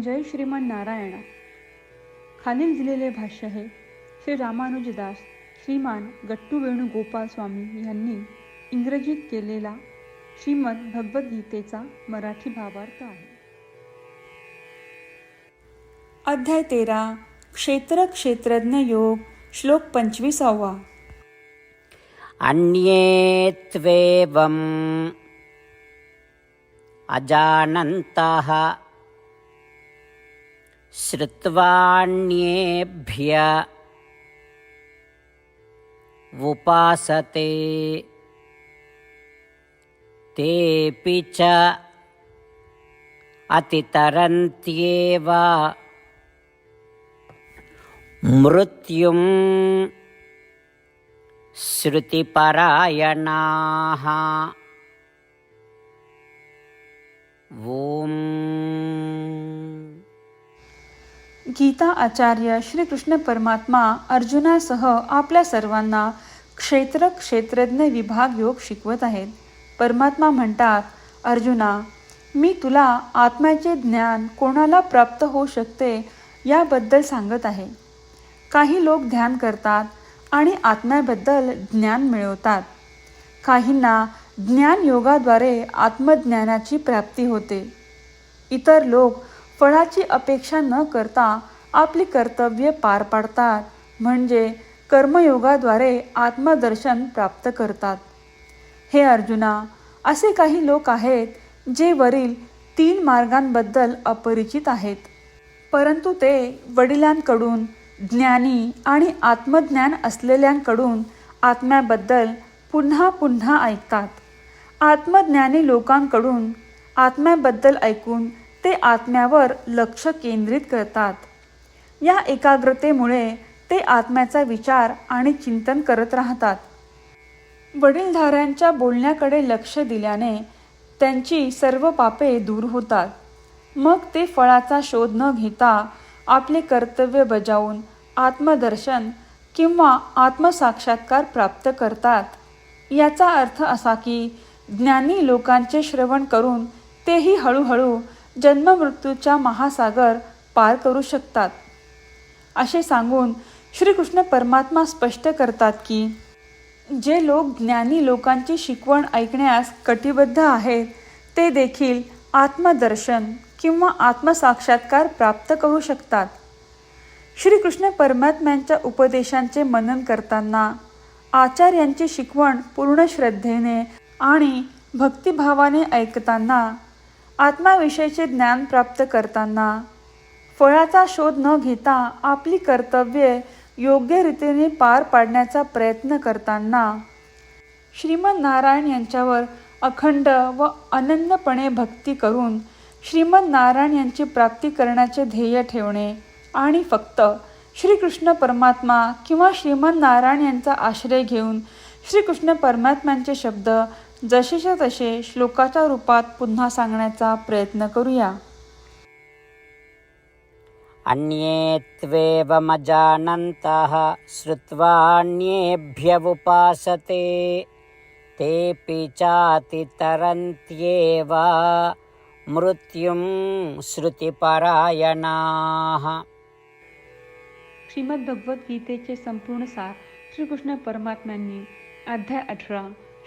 जय श्रीमन नारायणा. खालील दिलेले भाष्य हे श्री रामानुजदास श्रीमान गट्टू वेणुगोपाल स्वामी यांनी इंग्रजीत केलेला श्रीमद भगवद्गीतेचा मराठी भावार्थ आहे. अध्याय तेरा. क्षेत्र क्षेत्रज्ञ योग. श्लोक पंचवीसावा. अन्ये त्वेवम् अजानन्तः श्रुत्वाण्येभ्य उपासते। तेऽपि च अतितरन्त्येव। मृत्युम् श्रुतिपरायणाः। ॐ गीता आचार्य श्रीकृष्ण परमात्मा अर्जुनासह आपल्या सर्वांना क्षेत्र क्षेत्रज्ञ विभाग योग शिकवत आहेत. परमात्मा म्हणतात अर्जुना मी तुला आत्म्याचे ज्ञान कोणाला प्राप्त होऊ शकते याबद्दल सांगत आहे. काही लोक ध्यान करतात आणि आत्म्याबद्दल ज्ञान मिळवतात. काहींना ज्ञान योगाद्वारे आत्मज्ञानाची प्राप्ती होते. इतर लोक फळाची अपेक्षा न करता आपली कर्तव्ये पार पाडतात म्हणजे कर्मयोगाद्वारे आत्मदर्शन प्राप्त करतात. हे अर्जुना असे काही लोक आहेत जे वरील तीन मार्गांबद्दल अपरिचित आहेत. परंतु ते वडिलांकडून ज्ञानी आणि आत्मज्ञान असलेल्यांकडून आत्म्याबद्दल पुन्हा पुन्हा ऐकतात. आत्मज्ञानी लोकांकडून आत्म्याबद्दल ऐकून ते आत्म्यावर लक्ष केंद्रित करतात. या एकाग्रतेमुळे ते आत्म्याचा विचार आणि चिंतन करत राहतात. वडीलधाऱ्यांच्या बोलण्याकडे लक्ष दिल्याने त्यांची सर्व पापे दूर होतात. मग ते फळाचा शोध न घेता आपले कर्तव्य बजावून आत्मदर्शन किंवा आत्मसाक्षात्कार प्राप्त करतात. याचा अर्थ असा की ज्ञानी लोकांचे श्रवण करून तेही हळूहळू जन्ममृत्यूच्या महासागर पार करू शकतात. असे सांगून श्रीकृष्ण परमात्मा स्पष्ट करतात की जे लोक ज्ञानी लोकांची शिकवण ऐकण्यास कटिबद्ध आहेत ते देखील आत्मदर्शन किंवा आत्मसाक्षात्कार प्राप्त करू शकतात. श्रीकृष्ण परमात्म्यांच्या उपदेशांचे मनन करताना आचार्यांची शिकवण पूर्ण श्रद्धेने आणि भक्तिभावाने ऐकताना आत्माविषयीचे ज्ञान प्राप्त करताना फळाचा शोध न घेता आपली कर्तव्ये योग्य रीतीने पार पाडण्याचा प्रयत्न करताना श्रीमद नारायण यांच्यावर अखंड व अनन्यपणे भक्ती करून श्रीमद नारायण यांची प्राप्ती करण्याचे ध्येय ठेवणे आणि फक्त श्रीकृष्ण परमात्मा किंवा श्रीमद नारायण यांचा आश्रय घेऊन श्रीकृष्ण परमात्म्यांचे शब्द जसेच्या तसे श्लोकाच्या रूपात पुन्हा सांगण्याचा प्रयत्न करूया. अन्ये त्वेवमजानन्तः श्रुत्वान्येभ्य उपासते तेऽपि चातितरन्त्येव मृत्युं श्रुतिपरायणाः। श्रीमद भगवद्गीतेचे संपूर्ण सार श्रीकृष्ण परमात्म्यांनी अध्याय अठरा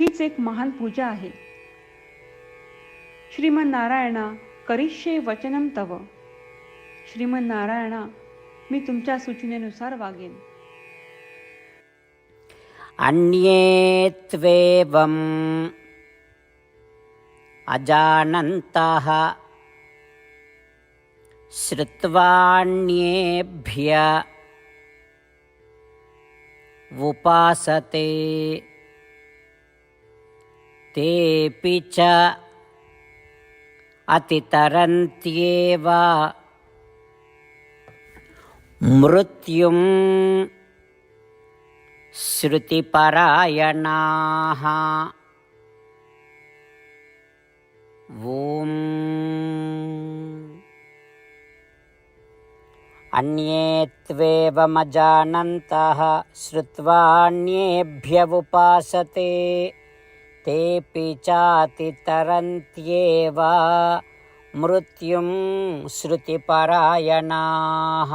हीच एक महान पूजा आहे. श्रीमन नारायणा करिष्ये वचनम तव. श्रीमन नारायणा मी तुमच्या सूचनेनुसार वागेन. अन्ये त्वेवम् अजानन्तः श्रुत्वाण्येभ्य उपासते तेऽपि च अतितरन्त्येव। मृत्युम् श्रुतिपरायणाः। ॐ अन्ये त्वेवमजानन्तः श्रुत्वाण्येभ्यवुपासते तेऽपि चातितरन्त्येव मृत्युं श्रुतिपरायणाः।